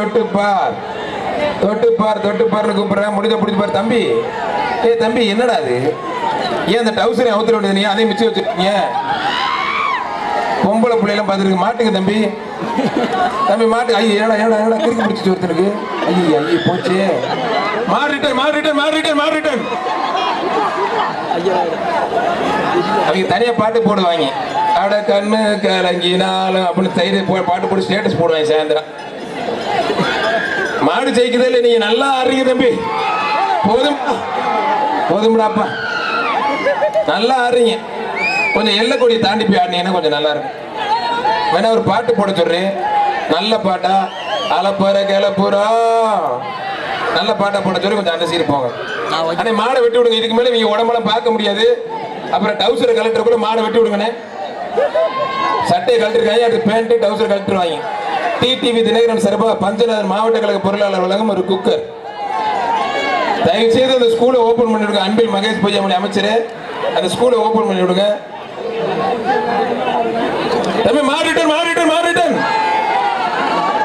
தொட்டுப்பார். தொட்டுப்பார் தொட்டு பார் கூப்பிடுறேன் முடிஞ்ச பிடிச்சி தம்பி. ஏய் தம்பி என்னடா அது ஏன் அந்த டவுசரை அவுத்துற வேண்டியது நீ? அதையும் மிச்சம் வச்சிருக்கீங்க. பொம்பளை பிள்ளைலாம் பார்த்துருக்கு மாட்டுங்க தம்பி. தம்பி மாட்டு. ஐயோ ஏடா ஏடா ஏடா கிறுக்கு பிடிச்சி ஒருத்தனுக்கு. ஐயோ ஐயோ போச்சு. மாறிட்டேன் மாறிட்டேன் மாறு ரிட்டன் அவங்க தனியா பாட்டு போடுவாங்க. அட கண்ணு கலங்கினாலும் அப்படின்னு தைரிய பாட்டு போட்டு ஸ்டேட்டஸ் போடுவாங்க சாயந்தரம். மாடு ஜெயிக்குதே இல்லை நீங்க நல்லா ஆடுறீங்க தம்பி. போதும். போதும்டாப்பா நல்லா ஆடுறீங்க. கொஞ்சம் எல்லை கொடியை தாண்டி போய் ஆடினீங்கன்னா கொஞ்சம் நல்லா இருக்கும். வேணா ஒரு பாட்டு போட சொல்றேன். நல்ல பாட்டா அலப்பற கிளப்புறா நல்ல பாட்டா போட சொல்லி கொஞ்சம் அந்த சீர் போங்க. அண்ணே மாடை வெட்டி விடுங்க. இதுக்கு மேல நீங்க உடம்பெல்லாம் பார்க்க முடியாது. அப்புறம் டவுசரை கலெக்டர் கூட மாடை வெட்டி விடுங்கண்ணே. சட்டையை கழட்டிருக்காங்க அடுத்து பேண்ட் டவுசர் கழட்டிருவாங்க. டிடிவி தினகரன் சார்பா பஞ்சநாதன் மாவட்ட கழக பொருளாளர் வழங்கும் ஒரு குக்கர் தயவு செய்து அந்த ஸ்கூலை ஓபன் பண்ணி விடுங்க. அன்பில் மகேஷ் பொய்யாமொழி அமைச்சர் அந்த ஸ்கூலை ஓபன் பண்ணி விடுங்க. தம்பி மாறிட்டன் மாறிட்டன் மாறிட்டன்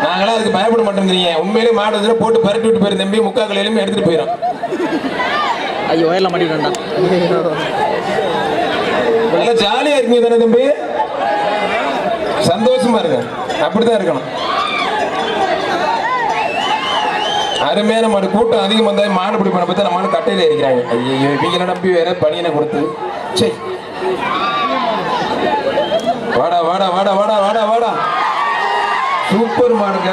நாங்களாம் அதுக்கு பயப்பட மாட்டேங்கிறீங்க. உண்மையிலே மாடு போட்டு பரட்டி விட்டு போயிரு தம்பி. முக்கா கலையிலுமே எடுத்துட்டு போயிடும் ஐயோ ஒயரில் மாட்டிக்கிட்டா நல்லா ஜாலியா இருக்கீங்க தானே தம்பி? சந்தோஷமா இருங்க. அப்படிதான் இருக்கணும். அருமையான மாடு கூட்டம் அதிகம் வந்தா மாடு பிடி பண்ண பார்த்தா நம்ம கட்டையில் இருக்கிறாங்க ஐயோ இவங்களை நம்பி வேற? பணியனை கொடுத்து. சரி வாடா வாடா வாடா வாடா வாடா வாடா. சூப்பர் மாடுங்க.